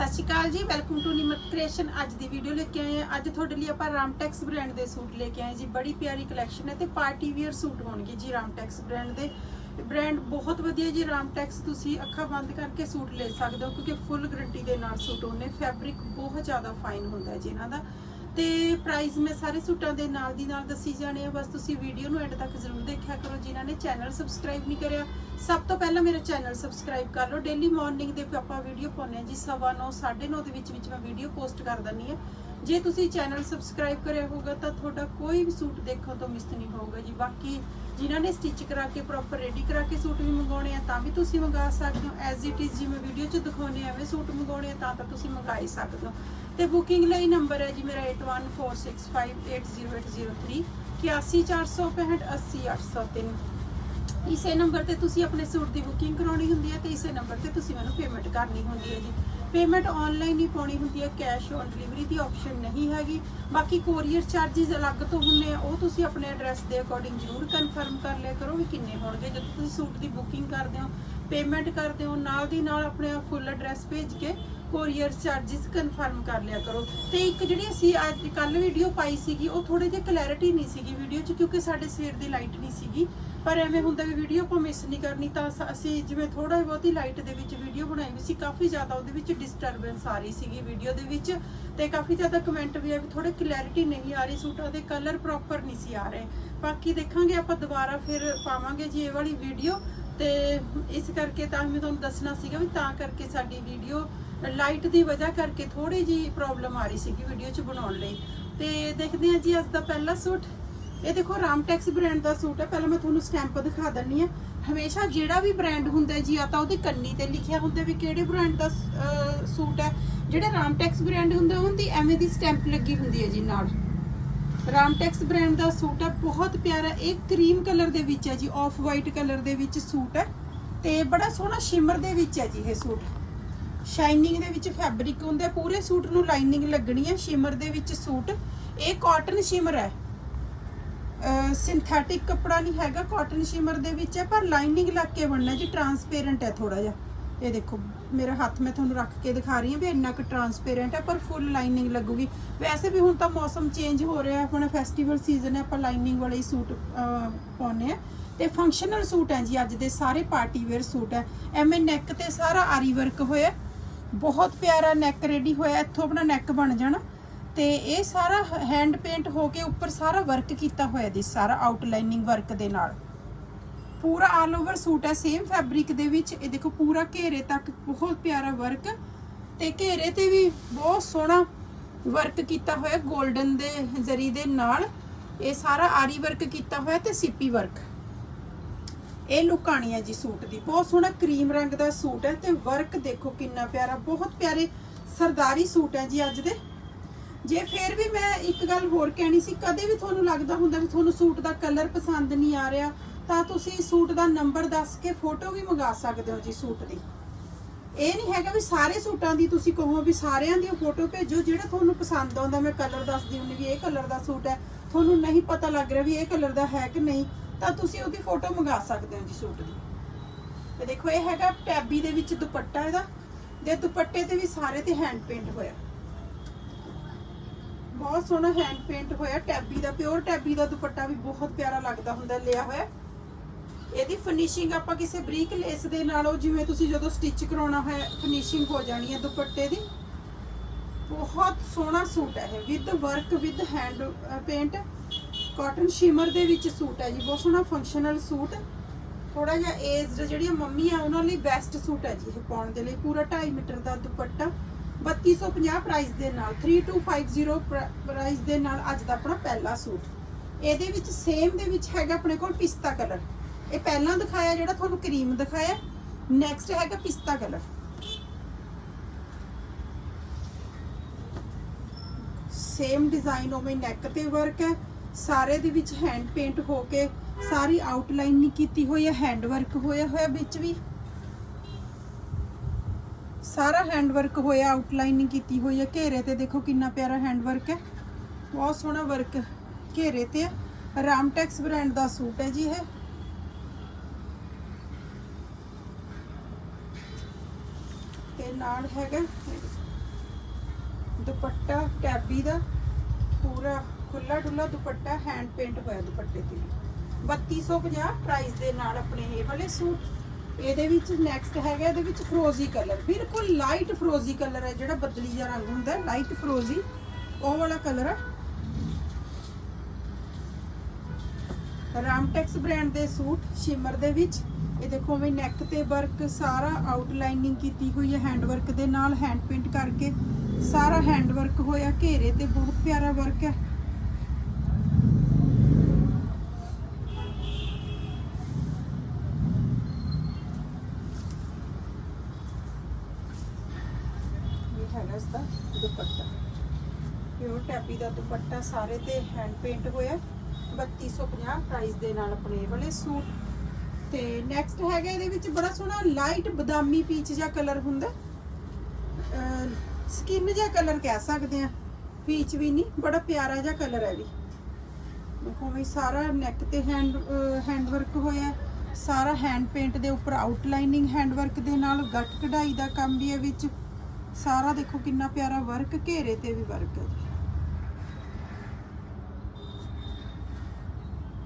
ਸਤਿ ਸ਼੍ਰੀ ਅਕਾਲ ਜੀ welcome to ਨਿਮਰ ਕ੍ਰੀਏਸ਼ਨ ਅੱਜ ਦੀ ਵੀਡੀਓ ਲੈ ਕੇ ਆਏ ਹਾਂ। ਅੱਜ ਤੁਹਾਡੇ ਲਈ ਆਪਾਂ ਰਾਮਟੈਕਸ ਬ੍ਰਾਂਡ ਦੇ ਸੂਟ ਲੈ ਕੇ ਆਏ ਜੀ। ਬੜੀ ਪਿਆਰੀ ਕਲੈਕਸ਼ਨ ਹੈ ਤੇ ਪਾਰਟੀ ਵੀਅਰ ਸੂਟ ਹੋਣਗੇ ਜੀ ਰਾਮਟੈਕਸ ਬ੍ਰਾਂਡ ਦੇ। ਬ੍ਰਾਂਡ ਬਹੁਤ ਵਧੀਆ ਜੀ ਰਾਮਟੈਕਸ ਤੁਸੀਂ ਅੱਖਾਂ ਬੰਦ ਕਰਕੇ ਸੂਟ ਲੈ ਸਕਦੇ ਹੋ, ਕਿਉਂਕਿ ਫੁੱਲ ਗਰੰਟੀ ਦੇ ਨਾਲ ਸੂਟ ਹੁੰਦੇ ਫੈਬਰਿਕ ਬਹੁਤ ਜ਼ਿਆਦਾ ਫਾਈਨ ਹੁੰਦਾ ਜੀ ਇਹਨਾਂ ਦਾ। ਤੇ ਪ੍ਰਾਈਸ ਮੈਂ ਸਾਰੇ ਸੂਟਾਂ ਦੇ ਨਾਲ ਦੀ ਨਾਲ ਦੱਸੀ ਜਾਣੇ ਆ। ਬਸ ਤੁਸੀਂ ਵੀਡੀਓ ਨੂੰ ਐਂਡ ਤੱਕ ਜ਼ਰੂਰ ਦੇਖਿਆ ਕਰੋ, ਜਿਨ੍ਹਾਂ ਨੇ ਚੈਨਲ ਸਬਸਕ੍ਰਾਈਬ ਨਹੀਂ ਕਰਿਆ। ਸਭ ਤੋਂ ਪਹਿਲਾਂ ਮੇਰਾ ਚੈਨਲ ਸਬਸਕ੍ਰਾਈਬ ਕਰ ਲਓ। ਡੇਲੀ ਮਾਰਨਿੰਗ ਦੇ ਆਪਾਂ ਵੀਡੀਓ ਪਾਉਂਦੇ ਹਾਂ ਜੀ 9:30 9:30 ਦੇ ਵਿੱਚ ਵਿੱਚ ਮੈਂ ਵੀਡੀਓ ਪੋਸਟ ਕਰ ਦਿੰਦੀ ਹਾਂ। ਜੇ ਤੁਸੀਂ ਚੈਨਲ ਸਬਸਕ੍ਰਾਈਬ ਕਰਿਆ ਹੋਊਗਾ, ਤਾਂ ਤੁਹਾਡਾ ਕੋਈ ਵੀ ਸੂਟ ਦੇਖਣ ਤੋਂ ਮਿਸ ਨਹੀਂ ਹੋਊਗਾ ਜੀ। ਬਾਕੀ ਜਿਨ੍ਹਾਂ ਨੇ ਸਟਿਚ ਕਰਾ ਕੇ ਪ੍ਰੋਪਰ ਰੈਡੀ ਕਰਾ ਕੇ ਸੂਟ ਵੀ ਮੰਗਾਉਣੇ ਆ, ਤਾਂ ਵੀ ਤੁਸੀਂ ਮੰਗਾ ਸਕਦੇ ਹੋ। ਐਜ਼ ਇਟ ਇਜ਼ ਜਿਵੇਂ ਵੀਡੀਓ 'ਚ ਦਿਖਾਉਣੇ ਐਵੇਂ ਸੂਟ ਮੰਗਾਉਣੇ ਆ, ਤਾਂ ਤਾਂ ਤੁਸੀਂ ਮੰਗਾ ਹੀ ਸਕਦੇ ਹੋ। ਤੇ ਬੁਕਿੰਗ ਲਈ ਨੰਬਰ ਹੈ ਜੀ ਮੇਰਾ 8146580803 8146580803 ਇਸੇ ਨੰਬਰ ਤੇ ਤੁਸੀਂ ਆਪਣੇ ਸੂਟ ਦੀ ਬੁਕਿੰਗ ਕਰਾਉਣੀ ਹੁੰਦੀ ਹੈ ਤੇ ਇਸੇ ਨੰਬਰ ਤੇ ਤੁਸੀਂ ਮੈਨੂੰ ਪੇਮੈਂਟ ਕਰਨੀ ਹੁੰਦੀ ਹੈ ਜੀ। ਪੇਮੈਂਟ ਆਨਲਾਈਨ ਹੀ ਪਾਉਣੀ ਹੁੰਦੀ ਹੈ ਕੈਸ਼ ਔਨ ਡਿਲੀਵਰੀ ਦੀ ਆਪਸ਼ਨ ਨਹੀਂ ਹੈਗੀ। ਬਾਕੀ ਕੋਰੀਅਰ ਚਾਰजेस ਅਲੱਗ ਤੋਂ ਹੁੰਦੇ ਆ, ਉਹ ਤੁਸੀਂ ਆਪਣੇ ਐਡਰੈਸ ਦੇ ਅਕੋਰਡਿੰਗ ਜ਼ਰੂਰ ਕਨਫਰਮ ਕਰ ਲਿਆ ਕਰੋ ਵੀ ਕਿੰਨੇ ਹੋਣਗੇ। ਜਦੋਂ ਤੁਸੀਂ ਸੂਟ ਦੀ ਬੁਕਿੰਗ ਕਰਦੇ ਹੋ ਪੇਮੈਂਟ ਕਰਦੇ ਹੋ, ਨਾਲ ਦੀ ਨਾਲ ਆਪਣੇ ਫੁੱਲ ਐਡਰੈਸ ਭੇਜ ਕੇ ਕੋਰੀਅਰ ਚਾਰजेस ਕਨਫਰਮ ਕਰ ਲਿਆ ਕਰੋ। ਤੇ ਇੱਕ ਜਿਹੜੀ ਅਸੀਂ ਅੱਜ ਕੱਲ ਵੀਡੀਓ ਪਾਈ ਸੀਗੀ, ਉਹ ਥੋੜੇ ਜਿਹਾ ਕਲੈਰਿਟੀ ਨਹੀਂ ਸੀਗੀ ਵੀਡੀਓ 'ਚ, ਕਿਉਂਕਿ ਸਾਡੇ ਸਵੇਰ ਦੀ ਲਾਈਟ ਨਹੀਂ ਸੀਗੀ। ਪਰ ਐਵੇਂ ਹੁੰਦਾ ਵੀ ਵੀਡੀਓ ਕੋ ਮਿਸ ਨਹੀਂ ਕਰਨੀ, ਤਾਂ ਅਸੀਂ ਜਿਵੇਂ ਥੋੜਾ ਬਹੁਤੀ ਲਾਈਟ ਦੇ ਵਿੱਚ ਵੀਡੀਓ ਬਣਾਈ ਵੀ ਸੀ, ਕਾਫੀ ਜ਼ਿਆਦਾ ਉਹਦੇ ਵਿੱਚ ਡਿਸਟਰਬੈਂਸ ਆ ਰਹੀ ਸੀਗੀ ਵੀਡੀਓ ਦੇ ਵਿੱਚ। ਤੇ ਕਾਫੀ ਜ਼ਿਆਦਾ ਕਮੈਂਟ ਵੀ ਆ ਵੀ ਥੋੜੇ ਕਲੈਰਿਟੀ ਨਹੀਂ ਆ ਰਹੀ, ਸੂਟਾਂ ਦੇ ਕਲਰ ਪ੍ਰੋਪਰ ਨਹੀਂ ਸੀ ਆ ਰਹੇ। ਬਾਕੀ ਦੇਖਾਂਗੇ ਆਪਾਂ ਦੁਬਾਰਾ ਫਿਰ ਪਾਵਾਂਗੇ ਜੀ ਇਹ ਵਾਲੀ ਵੀਡੀਓ ਤੇ ਇਸ ਕਰਕੇ ਤਾਂ ਮੈਂ ਤੁਹਾਨੂੰ ਦੱਸਣਾ ਸੀਗਾ ਵੀ ਤਾਂ ਕਰਕੇ ਸਾਡੀ ਵੀਡੀਓ ਲਾਈਟ ਦੀ ਵਜ੍ਹਾ ਕਰਕੇ ਥੋੜੀ ਜੀ ਪ੍ਰੋਬਲਮ ਆ ਰਹੀ ਸੀਗੀ ਵੀਡੀਓ 'ਚ ਬਣਾਉਣ ਲਈ। ਤੇ ਦੇਖਦੇ ਹਾਂ ਜੀ ਅੱਜ ਦਾ ਪਹਿਲਾ ਸੂਟ। ਇਹ ਦੇਖੋ ਰਾਮਟੈਕਸ ਬ੍ਰਾਂਡ ਦਾ ਸੂਟ ਹੈ। ਪਹਿਲਾਂ ਮੈਂ ਤੁਹਾਨੂੰ ਸਟੈਂਪ ਦਿਖਾ ਦਿੰਨੀ ਆ ਹਮੇਸ਼ਾ ਜਿਹੜਾ ਵੀ ਬ੍ਰਾਂਡ ਹੁੰਦਾ ਜੀ ਆ ਤਾਂ ਉਹਦੀ ਕੰਨੀ ਤੇ ਲਿਖਿਆ ਹੁੰਦਾ ਵੀ ਕਿਹੜੇ ਬ੍ਰਾਂਡ ਦਾ ਅਹ, ਸੂਟ ਹੈ। ਜਿਹੜਾ ਰਾਮਟੈਕਸ ਬ੍ਰਾਂਡ ਹੁੰਦੇ ਉਹਦੀ ਐਵੇਂ ਦੀ ਸਟੈਂਪ ਲੱਗੀ ਹੁੰਦੀ ਹੈ ਜੀ ਨਾਲ। ਰਾਮਟੈਕਸ ਬ੍ਰਾਂਡ ਦਾ ਸੂਟ ਹੈ, ਬਹੁਤ ਪਿਆਰਾ ਇਹ ਕਰੀਮ ਕਲਰ ਦੇ ਵਿੱਚ ਹੈ ਜੀ ਆਫ ਵਾਈਟ ਕਲਰ ਦੇ ਵਿੱਚ ਸੂਟ ਹੈ ਤੇ ਬੜਾ ਸੋਹਣਾ ਸ਼ਿਮਰ ਦੇ ਵਿੱਚ ਹੈ ਜੀ ਇਹ ਸੂਟ। ਸ਼ਾਈਨਿੰਗ ਦੇ ਵਿੱਚ ਫੈਬਰਿਕ ਹੁੰਦਾ ਪੂਰੇ ਸੂਟ ਨੂੰ ਲਾਈਨਿੰਗ ਲੱਗਣੀ ਹੈ ਸ਼ਿਮਰ ਦੇ ਵਿੱਚ ਸੂਟ। ਇਹ ਕਾਟਨ ਸ਼ਿਮਰ ਹੈ। ਸਿੰਥੈਟਿਕ ਕੱਪੜਾ ਨਹੀਂ ਹੈਗਾ ਕਾਟਨ ਸ਼ਿਮਰ ਦੇ ਵਿੱਚ ਹੈ, ਪਰ ਲਾਈਨਿੰਗ ਲੱਗ ਕੇ ਬਣਨਾ ਜੀ ਟਰਾਂਸਪੇਰੈਂਟ ਹੈ ਥੋੜਾ ਜਿਹਾ। ਇਹ ਦੇਖੋ ਮੇਰਾ ਹੱਥ ਮੈਂ ਤੁਹਾਨੂੰ ਰੱਖ ਕੇ ਦਿਖਾ ਰਹੀ ਹਾਂ ਵੀ ਇੰਨਾ ਕੁ ਟਰਾਂਸਪੇਰੈਂਟ ਹੈ ਪਰ ਫੁੱਲ ਲਾਈਨਿੰਗ ਲੱਗੂਗੀ। ਵੈਸੇ ਵੀ ਹੁਣ ਤਾਂ ਮੌਸਮ ਚੇਂਜ ਹੋ ਰਿਹਾ ਆਪਣਾ ਫੈਸਟੀਵਲ ਸੀਜ਼ਨ ਹੈ ਆਪਾਂ ਲਾਈਨਿੰਗ ਵਾਲੇ ਸੂਟ ਅਹ, ਪਾਉਂਦੇ ਆ ਤੇ ਫੰਕਸ਼ਨਲ ਸੂਟ ਹੈ ਜੀ ਅੱਜ ਦੇ ਸਾਰੇ ਪਾਰਟੀ ਵੇਅਰ ਸੂਟ ਹੈ। ਐਵੇਂ ਨੈਕ ਤੇ ਸਾਰਾ ਆਰੀ ਵਰਕ ਹੋਇਆ ਬਹੁਤ ਪਿਆਰਾ ਨੈਕ ਰੈਡੀ ਹੋਇਆ ਇੱਥੋਂ ਆਪਣਾ ਨੈਕ ਬਣ ਜਾਣਾ। ਤੇ ਇਹ ਸਾਰਾ ਹੈਂਡ ਪੇਂਟ ਹੋ ਕੇ ਉੱਪਰ ਸਾਰਾ ਵਰਕ ਕੀਤਾ ਹੋਇਆ ਜੀ ਸਾਰਾ ਆਊਟਲਾਈਨਿੰਗ ਵਰਕ ਦੇ ਨਾਲ। ਪੂਰਾ ਆਲ ਓਵਰ ਸੂਟ ਹੈ ਸੇਮ ਫੈਬਰਿਕ ਦੇ ਵਿੱਚ। ਇਹ ਦੇਖੋ, ਪੂਰਾ ਘੇਰੇ ਤੱਕ ਬਹੁਤ ਪਿਆਰਾ ਵਰਕ ਤੇ ਘੇਰੇ ਤੇ ਵੀ ਬਹੁਤ ਸੋਹਣਾ ਵਰਕ ਕੀਤਾ ਹੋਇਆ 골ਡਨ ਦੇ ਜ਼ਰੀ ਦੇ ਨਾਲ। ਇਹ ਸਾਰਾ ਆਰੀ ਵਰਕ ਕੀਤਾ ਹੋਇਆ ਤੇ ਸਿੱਪੀ ਵਰਕ ਇਹ ਲੁੱਕ ਆਣੀ ਹੈ ਜੀ ਸੂਟ ਦੀ। ਬਹੁਤ ਸੋਹਣਾ ਕਰੀਮ ਰੰਗ ਦਾ ਸੂਟ ਹੈ ਤੇ ਵਰਕ ਦੇਖੋ ਕਿੰਨਾ ਪਿਆਰਾ, ਬਹੁਤ ਪਿਆਰੇ ਸਰਦਾਰੀ ਸੂਟ ਹੈ ਜੀ ਅੱਜ ਦੇ। ਜੇ ਫੇਰ ਵੀ ਮੈਂ ਇੱਕ ਗੱਲ ਹੋਰ ਕਹਿਣੀ ਸੀ, ਕਦੇ ਵੀ ਤੁਹਾਨੂੰ ਲੱਗਦਾ ਹੁੰਦਾ ਵੀ ਤੁਹਾਨੂੰ ਸੂਟ ਦਾ ਕਲਰ ਪਸੰਦ ਨਹੀਂ ਆ ਰਿਹਾ ਤਾਂ ਤੁਸੀਂ ਸੂਟ ਦਾ ਨੰਬਰ ਦੱਸ ਕੇ ਫੋਟੋ ਵੀ ਮੰਗਾ ਸਕਦੇ ਹੋ ਜੀ ਸੂਟ ਦੀ। ਇਹ ਨਹੀਂ ਹੈਗਾ ਵੀ ਸਾਰੇ ਸੂਟਾਂ ਦੀ ਤੁਸੀਂ ਕਹੋ ਵੀ ਸਾਰਿਆਂ ਦੀ ਫੋਟੋ ਭੇਜੋ, ਜਿਹੜਾ ਤੁਹਾਨੂੰ ਪਸੰਦ ਆਉਂਦਾ, ਮੈਂ ਕਲਰ ਦੱਸਦੀ ਹੁੰਦੀ ਵੀ ਇਹ ਕਲਰ ਦਾ ਸੂਟ ਹੈ। ਤੁਹਾਨੂੰ ਨਹੀਂ ਪਤਾ ਲੱਗ ਰਿਹਾ ਵੀ ਇਹ ਕਲਰ ਦਾ ਹੈ ਕਿ ਨਹੀਂ, ਤਾਂ ਤੁਸੀਂ ਉਹਦੀ ਫੋਟੋ ਮੰਗਾ ਸਕਦੇ ਹੋ ਜੀ ਸੂਟ ਦੀ। ਤੇ ਦੇਖੋ, ਇਹ ਹੈਗਾ ਟੈਬੀ ਦੇ ਵਿੱਚ ਦੁਪੱਟਾ ਇਹਦਾ। ਦੇ ਦੁਪੱਟੇ ਤੇ ਵੀ ਸਾਰੇ ਤੇ ਹੈਂਡ ਪੇਂਟ ਹੋਇਆ। ਬਹੁਤ ਸੋਹਣਾ ਹੈਂਡ ਪੇਂਟ ਹੋਇਆ, ਟੈਬੀ ਦਾ ਪਿਓਰ ਟੈਬੀ ਦਾ ਦੁਪੱਟਾ ਵੀ ਬਹੁਤ ਪਿਆਰਾ ਲੱਗਦਾ ਹੁੰਦਾ, ਲਿਆ ਹੋਇਆ। ਇਹਦੀ ਫਿਨਿਸ਼ਿੰਗ ਆਪਾਂ ਕਿਸੇ ਬਰੀਕ ਲੇਸ ਦੇ ਨਾਲੋਂ ਜਿਵੇਂ ਤੁਸੀਂ ਜਦੋਂ ਸਟਿਚ ਕਰਾਉਣਾ ਹੈ ਫਿਨਿਸ਼ਿੰਗ ਹੋ ਜਾਣੀ ਹੈ ਦੁਪੱਟੇ ਦੀ। ਬਹੁਤ ਸੋਹਣਾ ਸੂਟ ਹੈ ਇਹ with work with hand paint cotton shimmer ਦੇ ਵਿੱਚ ਸੂਟ ਹੈ ਜੀ, ਬਹੁਤ ਸੋਹਣਾ ਫੰਕਸ਼ਨਲ ਸੂਟ। ਥੋੜਾ ਜਿਹਾ ਏਜਡ ਜਿਹੜੀਆਂ ਮੰਮੀ ਆ, ਉਹਨਾਂ ਲਈ ਬੈਸਟ ਸੂਟ ਹੈ ਜੀ ਇਹ ਪਾਉਣ ਦੇ ਲਈ। ਪੂਰਾ 2.5 ਮੀਟਰ ਦਾ ਦੁਪੱਟਾ 3250 ਪ੍ਰਾਈਸ ਦੇ ਨਾਲ 3250 ਪ੍ਰਾਈਸ ਦੇ ਨਾਲ ਅੱਜ ਦਾ ਆਪਣਾ ਪਹਿਲਾ ਸੂਟ। ਇਹਦੇ ਵਿੱਚ ਸੇਮ ਦੇ ਵਿੱਚ ਹੈਗਾ ਆਪਣੇ ਕੋਲ ਪਿਸਤਾ ਕਲਰ ਇਹ ਪਹਿਲਾਂ ਦਿਖਾਇਆ ਜਿਹੜਾ ਤੁਹਾਨੂੰ ਕਰੀਮ ਦਿਖਾਇਆ। ਨੈਕਸਟ ਹੈਗਾ ਪਿਸਤਾ ਕਲਰ। ਸੇਮ ਡਿਜ਼ਾਈਨ ਉਵੇਂ ਨੈਕ ਤੇ ਵਰਕ ਹੈ। ਸਾਰੇ ਦੇ ਵਿੱਚ ਹੈਂਡ ਪੇਂਟ ਹੋ ਕੇ ਸਾਰੀ ਆਊਟਲਾਈਨ ਨਹੀਂ ਕੀਤੀ ਹੋਈ ਹੈ ਹੈਂਡ ਵਰਕ ਹੋਇਆ ਹੋਇਆ ਵਿੱਚ ਵੀ। ਸਾਰਾ ਹੈਂਡ ਵਰਕ ਹੋਇਆ ਆਊਟਲਾਈਨ ਨਹੀਂ ਕੀਤੀ ਹੋਈ ਹੈ। ਘੇਰੇ ਤੇ ਦੇਖੋ ਕਿੰਨਾ ਪਿਆਰਾ ਹੈਂਡ ਵਰਕ ਹੈ। ਬਹੁਤ ਸੋਹਣਾ ਵਰਕ ਘੇਰੇ ਤੇ ਹੈ। ਰਾਮਟੈਕਸ ਬ੍ਰਾਂਡ ਦਾ ਸੂਟ ਹੈ ਜੀ ਇਹ। ਤੇ ਨਾਲ ਹੈਗਾ। ਦੁਪੱਟਾ, ਕੈਬੀ ਦਾ ਪੂਰਾ ਖੁੱਲਾ ਡੁੱਲਾ ਦੁਪੱਟਾ ਹੈਂਡ ਪੇਂਟ ਹੋਇਆ ਦੁਪੱਟੇ ਤੇ। 3250 ਪ੍ਰਾਈਸ ਦੇ ਨਾਲ ਆਪਣੇ ਇਹ ਵਾਲੇ ਸੂਟ। ਇਹਦੇ ਵਿੱਚ ਨੈਕਸਟ ਹੈਗਾ, ਇਹਦੇ ਵਿੱਚ ਫਰੋਜ਼ੀ ਕਲਰ ਬਿਲਕੁਲ ਲਾਈਟ ਫਰੋਜ਼ੀ ਕਲਰ ਹੈ, ਜਿਹੜਾ ਬਦਲੀ ਜਿਹਾ ਰੰਗ ਹੁੰਦਾ ਲਾਈਟ ਫਰੋਜ਼ੀ ਉਹ ਵਾਲਾ ਕਲਰ ਹੈ ਰਾਮਟੈਕਸ ਬ੍ਰਾਂਡ ਦੇ ਸੂਟ, ਸ਼ਿਮਰ ਦੇ ਵਿੱਚ। ਇਹ ਦੇਖੋ ਵੀ ਨੈਕ ਤੇ ਵਰਕ ਸਾਰਾ ਆਊਟਲਾਈਨਿੰਗ ਕੀਤੀ ਹੋਈ ਹੈ ਹੈਂਡ ਵਰਕ ਦੇ ਨਾਲ ਹੈਂਡ ਪੇਂਟ ਕਰਕੇ ਸਾਰਾ ਹੈਂਡ ਵਰਕ ਹੋਇਆ, ਘੇਰੇ ਤੇ ਬਹੁਤ ਪਿਆਰਾ ਵਰਕ ਹੈ। ਹੈਗਾ ਇਸ ਦਾ ਦੁਪੱਟਾ। ਪਿਓਰ ਟੈਪੀ ਦਾ ਦੁਪੱਟਾ, ਸਾਰੇ ਤੇ ਹੈਂਡ ਪੇਂਟ ਹੋਇਆ 3250 ਪ੍ਰਾਈਸ ਦੇ ਨਾਲ ਆਪਣੇ ਵਾਲੇ ਸੂਟ। ਤੇ ਨੈਕਸਟ ਹੈਗਾ ਇਹਦੇ ਵਿੱਚ ਬੜਾ ਸੋਹਣਾ ਲਾਈਟ ਬਦਾਮੀ ਪੀਚ ਜਿਹਾ ਕਲਰ ਹੁੰਦਾ। ਸਕਿਨ ਜਿਹਾ ਕਲਰ ਕਹਿ ਸਕਦੇ ਆ ਪੀਚ ਵੀ ਨਹੀਂ, ਬੜਾ ਪਿਆਰਾ ਜਿਹਾ ਕਲਰ ਹੈ ਵੀ। ਦੇਖੋ ਵੀ ਸਾਰਾ ਨੈਕ ਤੇ ਹੈਂਡ ਹੈਂਡ ਵਰਕ ਹੋਇਆ। ਸਾਰਾ ਹੈਂਡ ਪੇਂਟ ਦੇ ਉੱਪਰ ਆਊਟਲਾਈਨਿੰਗ ਹੈਂਡ ਵਰਕ ਦੇ ਨਾਲ ਗੱਠ ਕਢਾਈ ਦਾ ਕੰਮ ਵੀ ਹੈ ਵਿੱਚ। ਸਾਰਾ ਦੇਖੋ ਕਿੰਨਾ ਪਿਆਰਾ ਵਰਕ ਘੇਰੇ ਤੇ ਵੀ ਵਰਕ ਹੈ।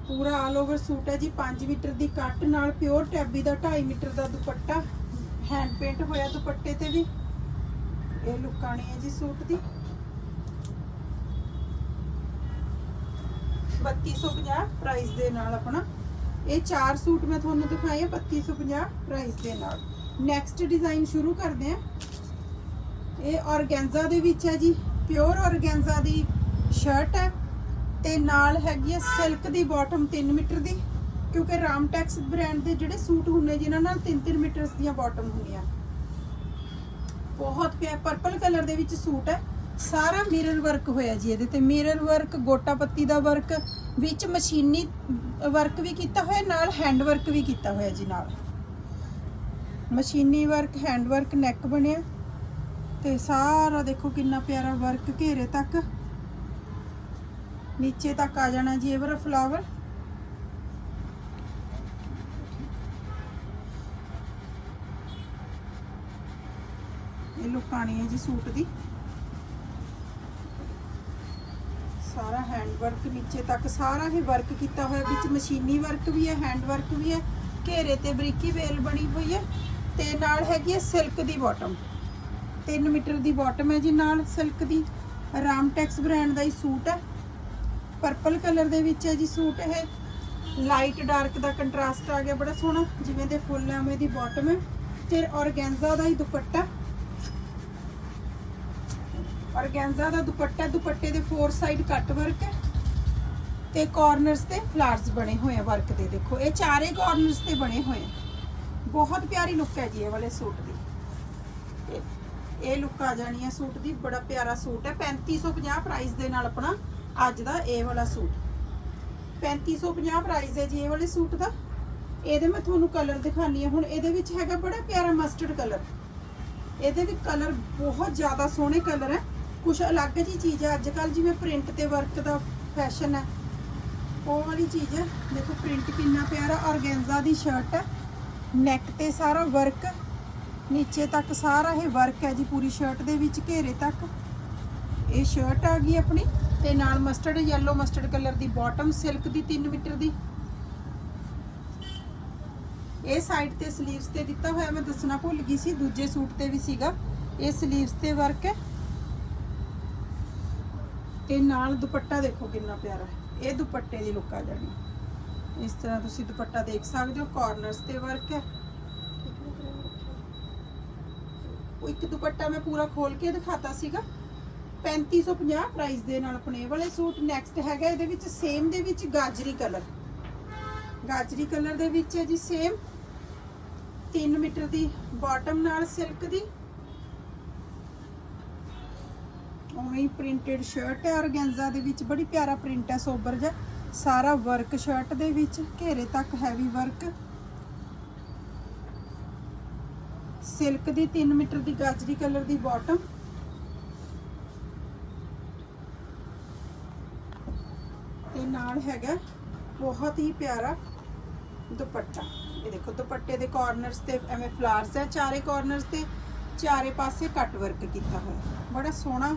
ਪੂਰਾ ਆਲ ਓਵਰ ਸੂਟ ਹੈ ਜੀ। 5 ਮੀਟਰ ਦੀ ਕੱਟ ਨਾਲ ਪਿਓਰ ਟੈਬੀ ਦਾ 2.5 ਮੀਟਰ ਦਾ ਦੁਪੱਟਾ ਹੈਂਡ ਪੇਂਟ ਹੋਇਆ ਦੁਪੱਟੇ ਤੇ ਵੀ। ਇਹ ਲੁੱਕ ਹੈ ਜੀ ਸੂਟ ਦੀ। 3250 ਪ੍ਰਾਈਸ ਦੇ ਨਾਲ ਆਪਣਾ। ਇਹ ਚਾਰ ਸੂਟ ਮੈਂ ਤੁਹਾਨੂੰ ਦਿਖਾਏ ਆ 3250 ਪ੍ਰਾਈਸ ਦੇ ਨਾਲ। ਨੈਕਸਟ ਡਿਜ਼ਾਈਨ ਸ਼ੁਰੂ ਕਰਦੇ ਆ ਇਹ ਔਰਗੈਂਜ਼ਾ ਦੇ ਵਿੱਚ ਹੈ ਜੀ। ਪਿਓਰ ਔਰਗੈਂਜ਼ਾ ਦੀ ਸ਼ਰਟ ਹੈ। ਤੇ ਨਾਲ ਹੈਗੀ ਹੈ ਸਿਲਕ ਦੀ ਬਾਟਮ 3 ਮੀਟਰ ਦੀ, ਕਿਉਂਕਿ ਰਾਮਟੈਕਸ ਬ੍ਰਾਂਡ ਦੇ ਜਿਹੜੇ ਸੂਟ ਹੁੰਦੇ ਜਿਨ੍ਹਾਂ ਨਾਲ 3-3 ਮੀਟਰ ਦੀਆਂ ਬਾਟਮ ਹੁੰਦੀਆਂ। ਬਹੁਤ ਪਿਆ ਪਰਪਲ ਕਲਰ ਦੇ ਵਿੱਚ ਸੂਟ ਹੈ। ਸਾਰਾ ਮਿਰਰ ਵਰਕ ਹੋਇਆ ਜੀ ਇਹਦੇ ਤੇ। ਮਿਰਰ ਵਰਕ ਗੋਟਾ ਪੱਤੀ ਦਾ ਵਰਕ ਵਿੱਚ ਮਸ਼ੀਨੀ ਵਰਕ ਵੀ ਕੀਤਾ ਹੋਇਆ, ਨਾਲ ਹੈਂਡ ਵਰਕ ਵੀ ਕੀਤਾ ਹੋਇਆ ਜੀ ਨਾਲ। ਮਸ਼ੀਨੀ ਵਰਕ ਹੈਂਡ ਵਰਕ ਨੈਕ ਬਣਿਆ। ਤੇ ਸਾਰਾ ਦੇਖੋ ਕਿੰਨਾ ਪਿਆਰਾ ਵਰਕ ਘੇਰੇ ਤੱਕ। ਨੀਚੇ ਤੱਕ ਆ ਜਾਣਾ ਜੀ, ਇਹ ਫਲਾਵਰ ਇਹ ਲੁੱਕ ਆਣੀ ਹੈ ਜੀ ਸੂਟ ਦੀ। ਸਾਰਾ ਹੈਂਡ ਵਰਕ ਨੀਚੇ ਤੱਕ, ਸਾਰਾ ਹੀ ਵਰਕ ਕੀਤਾ ਹੋਇਆ, ਵਿੱਚ ਮਸ਼ੀਨੀ ਵਰਕ ਵੀ ਹੈ ਹੈਂਡ ਵਰਕ ਵੀ ਹੈ, ਘੇਰੇ ਤੇ ਬਰੀਕੀ ਵੇਲ ਬਣੀ ਹੋਈ ਹੈ, ਤੇ ਨਾਲ ਹੈਗੀ ਹੈ ਸਿਲਕ ਦੀ ਬਾਟਮ 3 ਮੀਟਰ ਦੀ ਬਾਟਮ ਹੈ ਜੀ ਨਾਲ ਸਿਲਕ ਦੀ। ਰਾਮਟੈਕਸ ਬ੍ਰਾਂਡ ਦਾ ਹੀ ਸੂਟ ਹੈ। ਪਰਪਲ ਕਲਰ ਦੇ ਵਿੱਚ ਹੈ ਜੀ ਸੂਟ, ਇਹ ਲਾਈਟ ਡਾਰਕ ਦਾ ਕੰਟਰਾਸਟ ਆ ਗਿਆ, ਬੜਾ ਸੋਹਣਾ, ਜਿਵੇਂ ਦੇ ਫੁੱਲ ਹੈ ਉਵੇਂ ਦੀ ਬਾਟਮ ਹੈ। ਤੇ ਔਰਗੈਂਜ਼ਾ ਦਾ ਹੀ ਦੁਪੱਟਾ। ਔਰਗੈਂਜ਼ਾ ਦਾ ਦੁਪੱਟਾ, ਦੁਪੱਟੇ ਦੇ ਫੋਰ ਸਾਈਡ ਕੱਟ ਵਰਕ ਹੈ। ਤੇ ਕਾਰਨਰਸ ਤੇ ਫਲਾਵਰਸ ਬਣੇ ਹੋਏ ਆ ਵਰਕ ਦੇ, ਦੇਖੋ। ਇਹ ਚਾਰੇ ਕਾਰਨਰਸ ਤੇ ਬਣੇ ਹੋਏ ਆ। ਬਹੁਤ ਪਿਆਰੀ ਲੁੱਕ ਹੈ ਜੀ ਇਹ ਵਾਲੇ ਸੂਟ ਦੀ। ਇਹ- ਇਹ ਲੁੱਕ ਆ ਜਾਣੀ ਹੈ ਸੂਟ ਦੀ, ਬੜਾ ਪਿਆਰਾ ਸੂਟ ਹੈ। 3550 ਪ੍ਰਾਈਸ ਦੇ ਨਾਲ ਆਪਣਾ ਅੱਜ ਦਾ ਇਹ ਵਾਲਾ ਸੂਟ। 3550 ਪ੍ਰਾਈਸ ਹੈ ਜੀ ਇਹ ਵਾਲੇ ਸੂਟ ਦਾ। ਇਹਦੇ ਮੈਂ ਤੁਹਾਨੂੰ ਕਲਰ ਦਿਖਾਣੀ ਹੈ। ਹੁਣ ਇਹਦੇ ਵਿੱਚ ਹੈਗਾ ਬੜਾ ਪਿਆਰਾ ਮਸਟਰਡ ਕਲਰ ਇਹਦੇ ਵੀ ਕਲਰ ਬਹੁਤ ਜ਼ਿਆਦਾ ਸੋਹਣੇ ਕਲਰ ਹੈ। ਕੁਝ ਅਲੱਗ ਜੀ ਚੀਜ਼ ਹੈ। ਅੱਜ ਕੱਲ ਜਿਵੇਂ ਪ੍ਰਿੰਟ ਤੇ ਵਰਕ ਦਾ ਫੈਸ਼ਨ ਹੈ। ਉਹ ਵਾਲੀ ਚੀਜ਼ ਹੈ। ਦੇਖੋ ਪ੍ਰਿੰਟ ਕਿੰਨਾ ਪਿਆਰਾ। ਔਰਗੈਂਜ਼ਾ ਦੀ ਸ਼ਰਟ ਹੈ। ਨੈਕ ਤੇ ਸਾਰਾ ਵਰਕ ਨੀਚੇ ਤੱਕ ਸਾਰਾ ਇਹ ਵਰਕ ਹੈ ਜੀ। ਪੂਰੀ ਸ਼ਰਟ ਦੇ ਵਿੱਚ ਘੇਰੇ ਤੱਕ। ਇਹ ਸ਼ਰਟ ਆ ਗਈ ਆਪਣੀ। ਤੇ ਨਾਲ ਮਸਟਰਡ ਯੈਲੋ ਮਸਟਰਡ ਕਲਰ ਦੀ ਬਾਟਮ ਸਿਲਕ ਦੀ 3 ਮੀਟਰ ਦੀ। ਇਹ ਸਾਈਡ ਤੇ 슬ੀਵਸ ਤੇ ਦਿੱਤਾ ਹੋਇਆ, ਮੈਂ ਦੱਸਣਾ ਭੁੱਲ ਗਈ ਸੀ, ਦੂਜੇ ਸੂਟ ਤੇ ਵੀ ਸੀਗਾ। ਇਹ 슬ੀਵਸ ਤੇ ਵਰਕ ਹੈ। ਤੇ ਨਾਲ ਦੁਪੱਟਾ ਦੇਖੋ ਕਿੰਨਾ ਪਿਆਰਾ ਹੈ। ਇਹ ਦੁਪੱਟੇ ਦੀ ਲੁੱਕ ਆ ਜਾਣੀ। ਇਸ ਤਰ੍ਹਾਂ ਤੁਸੀਂ ਦੁਪੱਟਾ ਦੇਖ ਸਕਦੇ ਹੋ ਕਾਰਨਰਸ ਤੇ ਵਰਕ ਹੈ। ਉਹ ਇੱਕ ਦੁਪੱਟਾ ਮੈਂ ਪੂਰਾ ਖੋਲ ਕੇ ਦਿਖਾਤਾ ਸੀਗਾ। 3550 ਪ੍ਰਾਈਸ ਦੇ ਨਾਲ ਆਪਣੇ ਵਾਲੇ ਸੂਟ ਨੈਕਸਟ ਹੈਗਾ, ਇਹਦੇ ਵਿੱਚ ਸੇਮ ਦੇ ਵਿੱਚ ਗਾਜਰੀ ਕਲਰ ਗਾਜਰੀ ਕਲਰ ਦੇ ਵਿੱਚ ਹੈ ਜੀ ਸੇਮ 3 ਮੀਟਰ ਦੀ ਬਾਟਮ ਨਾਲ ਸਿਲਕ ਦੀ। ਉਵੇਂ ਹੀ ਪ੍ਰਿੰਟਡ ਸ਼ਰਟ ਹੈ ਔਰਗੈਂਜ਼ਾ ਦੇ ਵਿੱਚ ਬੜੀ ਪਿਆਰਾ ਪ੍ਰਿੰਟ ਹੈ ਸੋਬਰ ਜਿਹਾ। ਸਾਰਾ ਵਰਕ ਸ਼ਰਟ ਦੇ ਵਿੱਚ, ਘੇਰੇ ਤੱਕ ਹੈਵੀ ਵਰਕ ਸਿਲਕ ਦੀ 3 ਮੀਟਰ ਦੀ ਗਾਜਰੀ ਕਲਰ ਦੀ ਬਾਟਮ ਤੇ ਨਾਲ ਹੈਗਾ ਬਹੁਤ ਹੀ ਪਿਆਰਾ ਦੁਪੱਟਾ। ਇਹ ਦੇਖੋ, ਦੁਪੱਟੇ ਦੇ ਕਾਰਨਰਸ ਤੇ ਐਵੇਂ ਫਲਾਰਸ ਹੈ। ਚਾਰੇ ਕਾਰਨਰਸ ਤੇ ਚਾਰੇ ਪਾਸੇ ਕੱਟ ਵਰਕ ਕੀਤਾ ਹੋਇਆ ਬੜਾ ਸੋਹਣਾ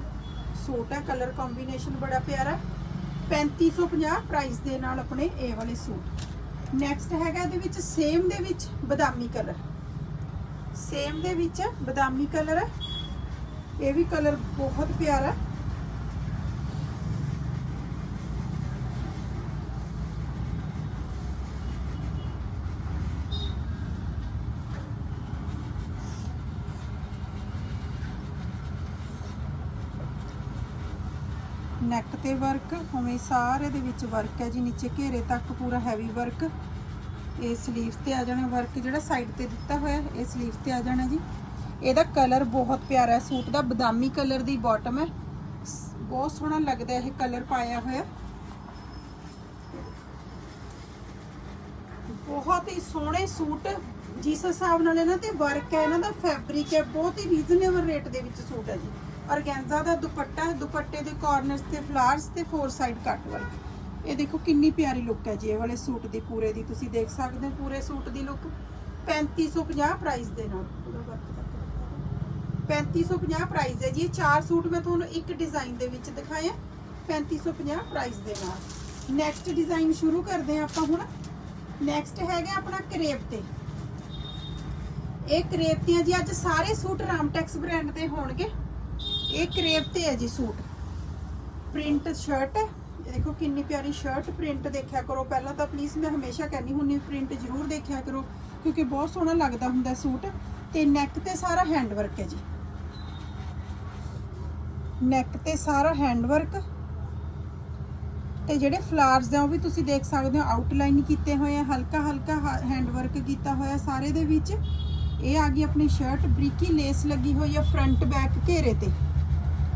ਸੂਟ ਹੈ। ਕਲਰ ਕੰਬੀਨੇਸ਼ਨ ਬੜਾ ਪਿਆਰਾ 3550 ਪ੍ਰਾਈਸ ਦੇ ਨਾਲ ਆਪਣੇ ਇਹ ਵਾਲੇ ਸੂਟ। ਨੈਕਸਟ ਹੈਗਾ ਇਹਦੇ ਵਿੱਚ ਸੇਮ ਦੇ ਵਿੱਚ ਬਦਾਮੀ ਕਲਰ ਸੇਮ ਦੇ ਵਿੱਚ ਬਦਾਮੀ ਕਲਰ ਹੈ। ਇਹ ਵੀ ਕਲਰ ਬਹੁਤ ਪਿਆਰਾ ਨੈਕ ਤੇ ਵਰਕ ਉਵੇਂ ਸਾਰੇ ਦੇ ਵਿੱਚ ਵਰਕ ਹੈ ਜੀ, ਨੀਚੇ ਘੇਰੇ ਤੱਕ ਪੂਰਾ ਹੈਵੀ ਵਰਕ ਇਹ ਸਲੀਵ ਤੇ ਆ ਜਾਣਾ ਵਰਕ ਜਿਹੜਾ ਸਾਈਡ ਤੇ ਦਿੱਤਾ ਹੋਇਆ, ਇਹ ਸਲੀਵ ਤੇ ਆ ਜਾਣਾ ਜੀ। ਇਹਦਾ ਕਲਰ ਬਹੁਤ ਪਿਆਰਾ ਹੈ, ਸੂਟ ਦਾ ਬਦਾਮੀ ਕਲਰ ਦੀ ਬਾਟਮ ਹੈ। ਸ- ਬਹੁਤ ਸੋਹਣਾ ਲੱਗਦਾ ਇਹ ਕਲਰ ਪਾਇਆ ਹੋਇਆ। ਬਹੁਤ ਹੀ ਸੋਹਣੇ ਸੂਟ, ਜਿਸ ਹਿਸਾਬ ਨਾਲ ਇਹਨਾਂ ਤੇ ਵਰਕ ਹੈ, ਇਹਨਾਂ ਦਾ ਫੈਬਰਿਕ ਹੈ, ਬਹੁਤ ਹੀ ਰੀਜ਼ਨੇਬਲ ਰੇਟ ਦੇ ਵਿੱਚ ਸੂਟ ਹੈ ਜੀ। ਔਰਗੈਂਜ਼ਾ ਦਾ ਦੁਪੱਟਾ, ਦੁਪੱਟੇ ਦੇ ਕਾਰਨਰਸ ਤੇ ਫਲਾਵਰਸ ਤੇ ਫੋਰ ਸਾਈਡ ਕੱਟ ਵਰਕ ਇਹ ਦੇਖੋ ਕਿੰਨੀ ਪਿਆਰੀ ਲੁੱਕ ਹੈ ਜੀ, ਇਹ ਵਾਲੇ ਸੂਟ ਦੀ, ਪੂਰੇ ਦੀ। ਤੁਸੀਂ ਦੇਖ ਸਕਦੇ ਹੋ ਪੂਰੇ ਸੂਟ ਦੀ ਲੁੱਕ 3550 ਪ੍ਰਾਈਸ ਦੇ ਨਾਲ। 3550 ਪ੍ਰਾਈਸ ਹੈ ਜੀ। ਇਹ ਚਾਰ ਸੂਟ ਮੈਂ ਤੁਹਾਨੂੰ ਇੱਕ ਡਿਜ਼ਾਈਨ ਦੇ ਵਿੱਚ ਦਿਖਾਇਆ 3550 ਪ੍ਰਾਈਸ ਦੇ ਨਾਲ। ਨੈਕਸਟ ਡਿਜ਼ਾਈਨ ਸ਼ੁਰੂ ਕਰਦੇ ਹਾਂ ਆਪਾਂ ਹੁਣ। ਨੈਕਸਟ ਹੈਗਾ ਆਪਣਾ ਕਰੇਪ ਤੇ। ਇਹ ਕਰੇਪ ਦੀਆਂ ਜੀ ਅੱਜ ਸਾਰੇ ਸੂਟ ਰਾਮਟੈਕਸ ਬ੍ਰਾਂਡ ਦੇ ਹੋਣਗੇ। ਇਹ ਕਰੇਪ ਤੇ ਹੈ ਜੀ ਸੂਟ। ਪ੍ਰਿੰਟ ਸ਼ਰਟ ਹੈ। ਇਹ ਦੇਖੋ ਕਿੰਨੀ ਪਿਆਰੀ ਸ਼ਰਟ ਪ੍ਰਿੰਟ ਦੇਖਿਆ ਕਰੋ। ਪਹਿਲਾਂ ਤਾਂ ਪਲੀਜ਼ ਮੈਂ ਹਮੇਸ਼ਾ ਕਹਿੰਦੀ ਹੁੰਨੀ ਪ੍ਰਿੰਟ ਜ਼ਰੂਰ ਦੇਖਿਆ ਕਰੋ, ਕਿਉਂਕਿ ਬਹੁਤ ਸੋਹਣਾ ਲੱਗਦਾ ਹੁੰਦਾ ਸੂਟ। ਤੇ ਨੈਕ ਤੇ ਸਾਰਾ ਹੈਂਡ ਵਰਕ ਹੈ ਜੀ। ਨੈਕ ਤੇ ਸਾਰਾ ਹੈਂਡ ਵਰਕ ਤੇ ਜਿਹੜੇ ਫਲਾਰਸ ਆ ਉਹ ਵੀ ਤੁਸੀਂ ਦੇਖ ਸਕਦੇ ਹੋ ਆਊਟਲਾਈਨ ਕੀਤੇ ਹੋਏ ਆ ਹਲਕਾ ਹਲਕਾ ਹੈਂਡ ਵਰਕ ਕੀਤਾ ਹੋਇਆ ਸਾਰੇ ਦੇ ਵਿੱਚ। ਇਹ ਆ ਗਈ ਆਪਣੀ ਸ਼ਰਟ ਬਰੀਕੀ ਲੇਸ ਲੱਗੀ ਹੋਈ ਆ ਫਰੰਟ ਬੈਕ ਘੇਰੇ ਤੇ।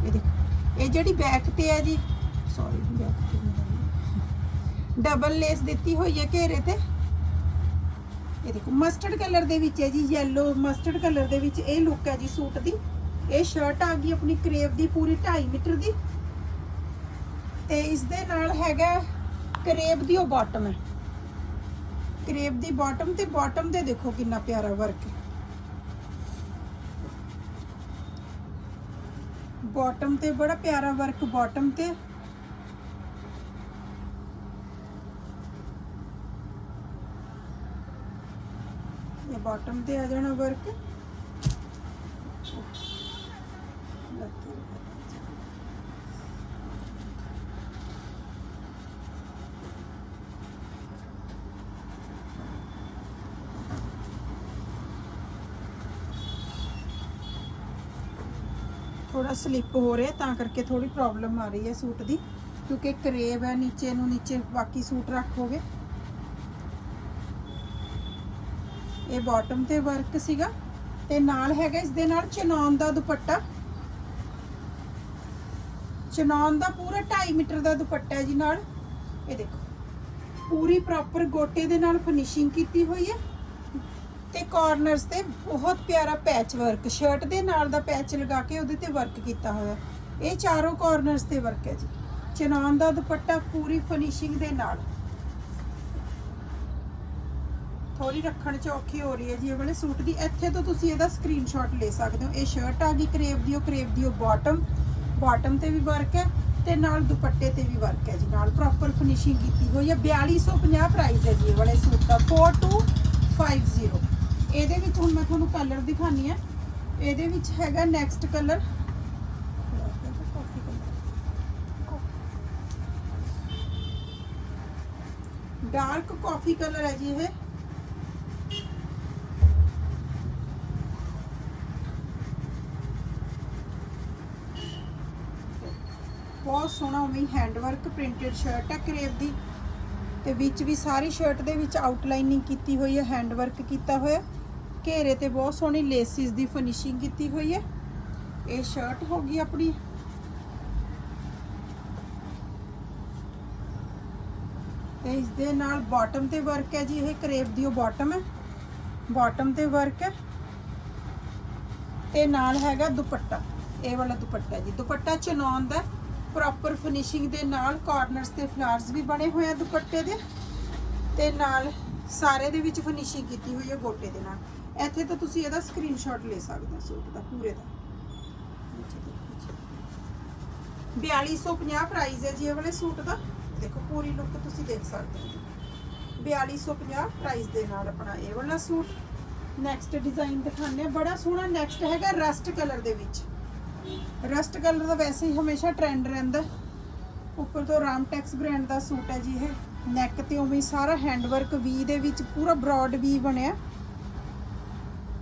ਇਹ ਦੇਖੋ, ਇਹ ਜਿਹੜੀ ਬੈਕ ਤੇ ਹੈ ਜੀ ਸੌਰੀ ਬੈਕ ਤੇ ਡਬਲ ਲੇਸ ਦਿੱਤੀ ਹੋਈ ਹੈ ਘੇਰੇ ਤੇ। ਇਹ ਦੇਖੋ ਮਸਟਰਡ ਕਲਰ ਦੇ ਵਿੱਚ ਹੈ ਜੀ, yellow ਮਸਟਰਡ ਕਲਰ ਦੇ ਵਿੱਚ ਇਹ ਲੁੱਕ ਹੈ ਜੀ ਸੂਟ ਦੀ। ਇਹ ਸ਼ਰਟ ਆ ਗਈ ਆਪਣੀ ਕਰੇਵ ਦੀ, ਪੂਰੀ 2.5 ਮੀਟਰ ਦੀ। ਤੇ ਇਸ ਦੇ ਨਾਲ ਹੈਗਾ ਕਰੇਬ ਦੀ ਉਹ ਬਾਟਮ ਹੈ। ਕਰੇਬ ਦੀ ਬਾਟਮ ਤੇ ਬਾਟਮ ਤੇ ਦੇਖੋ ਕਿੰਨਾ ਪਿਆਰਾ ਵਰਕ ਹੈ। ਬਾਟਮ ਤੇ ਬੜਾ ਪਿਆਰਾ ਵਰਕ ਬਾਟਮ ਤੇ ਇਹ ਬਾਟਮ ਤੇ ਆ ਜਾਣਾ ਵਰਕ ਥੋੜਾ ਸਲਿੱਪ ਹੋ ਰਿਹਾ, ਤਾਂ ਕਰਕੇ ਥੋੜੀ ਪ੍ਰੋਬਲਮ ਆ ਰਹੀ ਹੈ ਸੂਟ ਦੀ, ਕਿਉਂਕਿ ਕਰੇਵ ਹੈ, ਨੀਚੇ ਨੂੰ ਨੀਚੇ ਬਾਕੀ ਸੂਟ ਰੱਖੋਗੇ। ਇਹ ਬਾਟਮ ਤੇ ਵਰਕ ਸੀਗਾ, ਤੇ ਨਾਲ ਹੈਗਾ ਇਸ ਦੇ ਨਾਲ ਚਨੌਨ ਦਾ ਦੁਪੱਟਾ। ਚਨੌਨ ਦਾ ਪੂਰਾ 2.5 ਮੀਟਰ ਦਾ ਦੁਪੱਟਾ ਹੈ ਜੀ ਨਾਲ। ਇਹ ਦੇਖੋ, ਪੂਰੀ ਪ੍ਰੋਪਰ ਗੋਟੇ ਦੇ ਨਾਲ ਫਿਨਿਸ਼ਿੰਗ ਕੀਤੀ ਹੋਈ ਹੈ। ਤੇ ਕਾਰਨਰਸ ਤੇ ਬਹੁਤ ਪਿਆਰਾ ਪੈਚ ਵਰਕ ਸ਼ਰਟ ਦੇ ਨਾਲ ਦਾ ਪੈਚ ਲਗਾ ਕੇ ਉਹਦੇ ਤੇ ਵਰਕ ਕੀਤਾ ਹੋਇਆ। ਇਹ ਚਾਰੋਂ ਕਾਰਨਰਸ ਤੇ ਵਰਕ ਹੈ ਜੀ। ਚਨਾਨ ਦਾ ਦੁਪੱਟਾ ਪੂਰੀ ਫਿਨਿਸ਼ਿੰਗ ਦੇ ਨਾਲ। ਥੋੜੀ ਰੱਖਣ ਚ ਔਖੀ ਹੋ ਰਹੀ ਹੈ ਜੀ ਇਹ ਵਾਲੇ ਸੂਟ ਦੀ। ਇੱਥੇ ਤੋਂ ਤੁਸੀਂ ਇਹਦਾ ਸਕਰੀਨਸ਼ਾਟ ਲੈ ਸਕਦੇ ਹੋ। ਇਹ ਸ਼ਰਟ ਆ ਗਈ ਕਰੇਪ ਦੀ, ਉਹ ਕਰੇਪ ਦੀ, ਉਹ ਬਾਟਮ ਬਾਟਮ ਤੇ ਵੀ ਵਰਕ ਹੈ ਤੇ ਨਾਲ ਦੁਪੱਟੇ ਤੇ ਵੀ ਵਰਕ ਹੈ ਜੀ। ਨਾਲ ਪ੍ਰੋਪਰ ਫਿਨਿਸ਼ਿੰਗ ਕੀਤੀ ਹੋਈ ਹੈ। 4250 ਪ੍ਰਾਈਸ ਹੈ ਜੀ ਇਹ ਵਾਲੇ ਸੂਟ ਦਾ। 4250 ਇਹਦੇ ਵਿੱਚ ਹੁਣ ਮੈਂ ਤੁਹਾਨੂੰ ਕਲਰ ਦਿਖਾਨੀ ਆ। ਇਹਦੇ ਵਿੱਚ ਹੈਗਾ next colour dark coffee colour ਹੈ ਜੀ ਇਹ। ਬਹੁਤ ਸੋਹਣਾ ਉਵੇਂ ਹੈਂਡਵਰਕ ਪ੍ਰਿੰਟਡ ਸ਼ਰਟ ਹੈ ਕਰੇਵ ਦੀ। ਤੇ ਵਿੱਚ ਵੀ ਸਾਰੀ ਸ਼ਰਟ ਦੇ ਵਿੱਚ ਆਊਟਲਾਈਨਿੰਗ ਕੀਤੀ ਹੋਈ ਹੈ ਹੈਂਡਵਰਕ ਕੀਤਾ ਹੋਇਆ। ਘੇਰੇ ਤੇ ਬਹੁਤ ਸੋਹਣੀ ਲੇਸਿਸ ਦੀ ਫਿਨਿਸ਼ਿੰਗ ਕੀਤੀ ਹੋਈ ਹੈ। ਇਹ ਸ਼ਰਟ ਹੋ ਗਈ ਆਪਣੀ। ਤੇ ਇਸ ਦੇ ਨਾਲ ਬਾਟਮ ਤੇ ਵਰਕ ਹੈ ਜੀ, ਇਹ ਕਰੇਪ ਦੀ ਉਹ ਬਾਟਮ ਹੈ। ਬਾਟਮ ਤੇ ਵਰਕ ਹੈ। ਤੇ ਨਾਲ ਹੈਗਾ ਦੁਪੱਟਾ। ਇਹ ਵਾਲਾ ਦੁਪੱਟਾ ਜੀ। ਦੁਪੱਟਾ ਚਨੌਨ ਦਾ ਪ੍ਰੋਪਰ ਫਿਨਿਸ਼ਿੰਗ ਦੇ ਨਾਲ ਕਾਰਨਰਸ ਤੇ ਫਲਾਵਰਸ ਵੀ ਬਣੇ ਹੋਏ ਆ ਦੁਪੱਟੇ ਦੇ। ਤੇ ਨਾਲ ਸਾਰੇ ਦੇ ਵਿੱਚ ਫਿਨਿਸ਼ਿੰਗ ਕੀਤੀ ਹੋਈ ਹੈ ਗੋਟੇ ਦੇ ਨਾਲ। ਇੱਥੇ ਤਾਂ ਤੁਸੀਂ ਇਹਦਾ ਸਕਰੀਨਸ਼ਾਟ ਲੈ ਸਕਦੇ ਹੋ ਸੂਟ ਦਾ, ਪੂਰੇ ਦਾ। ਨੀਚੇ ਦੇਖੋ ਜੀ। 4250 ਪ੍ਰਾਈਸ ਹੈ ਜੀ ਇਹ ਵਾਲੇ ਸੂਟ ਦਾ। ਦੇਖੋ, ਪੂਰੀ ਲੁੱਕ ਤੁਸੀਂ ਦੇਖ ਸਕਦੇ ਹੋ। 4250 ਪ੍ਰਾਈਸ ਦੇ ਨਾਲ ਆਪਣਾ ਇਹ ਵਾਲਾ ਸੂਟ। ਨੈਕਸਟ ਡਿਜ਼ਾਈਨ ਦਿਖਾਉਂਦੇ ਆ ਬੜਾ ਸੋਹਣਾ ਨੈਕਸਟ ਹੈਗਾ ਰਸਟ ਕਲਰ ਦੇ ਵਿੱਚ। ਰਸਟ ਕਲਰ ਦਾ ਵੈਸੇ ਹੀ ਹਮੇਸ਼ਾ ਟ੍ਰੈਂਡ ਰਹਿੰਦਾ ਉੱਪਰ ਤੋਂ ਰਾਮਟੈਕਸ ਬ੍ਰਾਂਡ ਦਾ ਸੂਟ ਹੈ ਜੀ ਇਹ। ਨੈਕ ਤੇ ਉਵੇਂ ਸਾਰਾ ਹੈਂਡਵਰਕ ਵੀ ਦੇ ਵਿੱਚ, ਪੂਰਾ ਬ੍ਰੌਡ ਵੀ ਬਣਿਆ।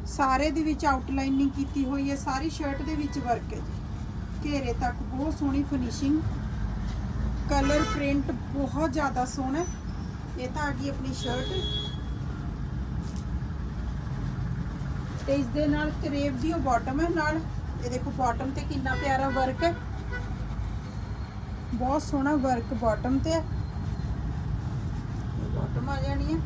ਸਾਰੇ ਦੇ ਵਿੱਚ ਆਊਟਲਾਈਨਿੰਗ ਕੀਤੀ ਹੋਈ ਹੈ, ਸਾਰੀ ਸ਼ਰਟ ਦੇ ਵਿੱਚ ਵਰਕ ਹੈ ਜੀ। ਘੇਰੇ ਤੱਕ ਬਹੁਤ ਸੋਹਣੀ ਫਿਨਿਸ਼ਿੰਗ ਕਲਰ ਪ੍ਰਿੰਟ ਬਹੁਤ ਜ਼ਿਆਦਾ ਸੋਹਣਾ ਇਹ ਤਾਂ ਆ ਗਈ ਆਪਣੀ ਸ਼ਰਟ ਤੇ ਇਸ ਦੇ ਨਾਲ ਕਰੇਵ ਦੀ ਉਹ ਬਾਟਮ ਹੈ, ਨਾਲ ਇਹ ਦੇਖੋ ਬਾਟਮ ਤੇ ਕਿੰਨਾ ਪਿਆਰਾ ਵਰਕ ਹੈ। ਬਹੁਤ ਸੋਹਣਾ ਵਰਕ ਬਾਟਮ ਤੇ ਹੈ। ਬਾਟਮ ਆ ਜਾਣੀ ਹੈ।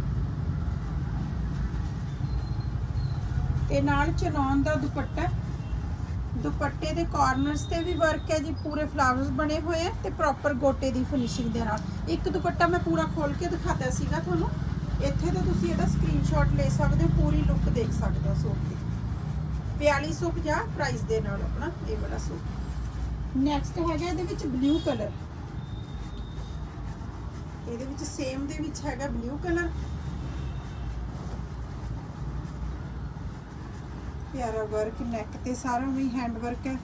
ਤੇ ਨਾਲ ਚਨੌਨ ਦਾ ਦੁਪੱਟਾ ਦੁਪੱਟੇ ਦੇ ਕਾਰਨਰਸ ਤੇ ਵੀ ਵਰਕ ਹੈ ਜੀ, ਪੂਰੇ ਫਲਾਵਰਸ ਬਣੇ ਹੋਏ ਆ ਤੇ ਪ੍ਰੋਪਰ ਗੋਟੇ ਦੀ ਫਿਨਿਸ਼ਿੰਗ ਦੇ ਨਾਲ। ਇੱਕ ਦੁਪੱਟਾ ਮੈਂ ਪੂਰਾ ਖੋਲ ਕੇ ਦਿਖਾਤਾ ਸੀਗਾ ਤੁਹਾਨੂੰ। ਇੱਥੇ ਤਾਂ ਤੁਸੀਂ ਇਹਦਾ ਸਕਰੀਨਸ਼ਾਟ ਲੈ ਸਕਦੇ ਹੋ, ਪੂਰੀ ਲੁੱਕ ਦੇਖ ਸਕਦੇ ਹੋ ਸੂਟ ਦੀ। 4250 ਪ੍ਰਾਈਸ ਦੇ ਨਾਲ ਆਪਣਾ ਇਹ ਵਾਲਾ ਸੂਟ। ਨੈਕਸਟ ਹੈਗਾ ਇਹਦੇ ਵਿੱਚ ਬਲੂ ਕਲਰ ਇਹਦੇ ਵਿੱਚ ਸੇਮ ਦੇ ਵਿੱਚ ਹੈਗਾ ਬਲੂ ਕਲਰ ਪਿਆਰਾ ਵਰਕ ਨੈਕ ਤੇ ਸਾਰਾ ਵੀ ਹੈਂਡ ਵਰਕ ਹੈ।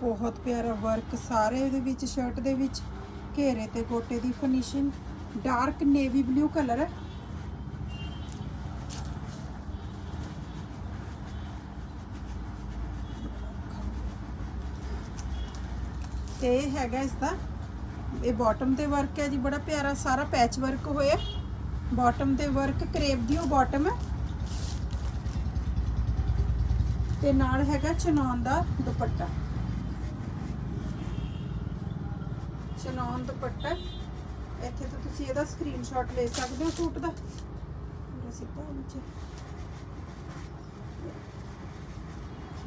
ਬਹੁਤ ਪਿਆਰਾ ਵਰਕ ਸਾਰੇ ਇਹਦੇ ਵਿੱਚ ਸ਼ਰਟ ਦੇ ਵਿੱਚ, ਘੇਰੇ ਤੇ ਗੋਟੇ ਦੀ finishing dark navy blue colour ਹੈ। ਤੇ ਹੈਗਾ ਇਸ ਦਾ ਇਹ ਬਾਟਮ ਤੇ ਵਰਕ ਹੈ ਜੀ, ਬੜਾ ਪਿਆਰਾ ਸਾਰਾ ਪੈਚ ਵਰਕ ਹੋਇਆ। ਬਾਟਮ ਤੇ ਵਰਕ ਕਰੇਵ ਦੀ ਉਹ ਬਾਟਮ ਹੈ। ਤੇ ਨਾਲ ਹੈਗਾ ਚਨੌਨ ਦਾ ਦੁਪੱਟਾ। ਚਨੌਨ ਦੁਪੱਟਾ। ਇੱਥੇ ਤੋਂ ਤੁਸੀਂ ਇਹਦਾ ਸਕਰੀਨਸ਼ਾਟ ਲੈ ਸਕਦੇ ਹੋ ਸੂਟ ਦਾ। ਸਿੱਧਾ ਨੀਚੇ।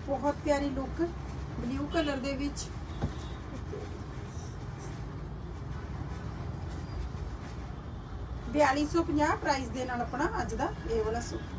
ਬਹੁਤ ਪਿਆਰੀ ਲੁੱਕ ਬਲੂ ਕਲਰ ਦੇ ਵਿੱਚ। ਬਿਆਲੀ ਸੌ ਪੰਜਾਹ ਪ੍ਰਾਈਸ ਦੇ ਨਾਲ ਆਪਣਾ ਅੱਜ ਦਾ ਇਹ ਵਾਲਾ ਸੂਟ।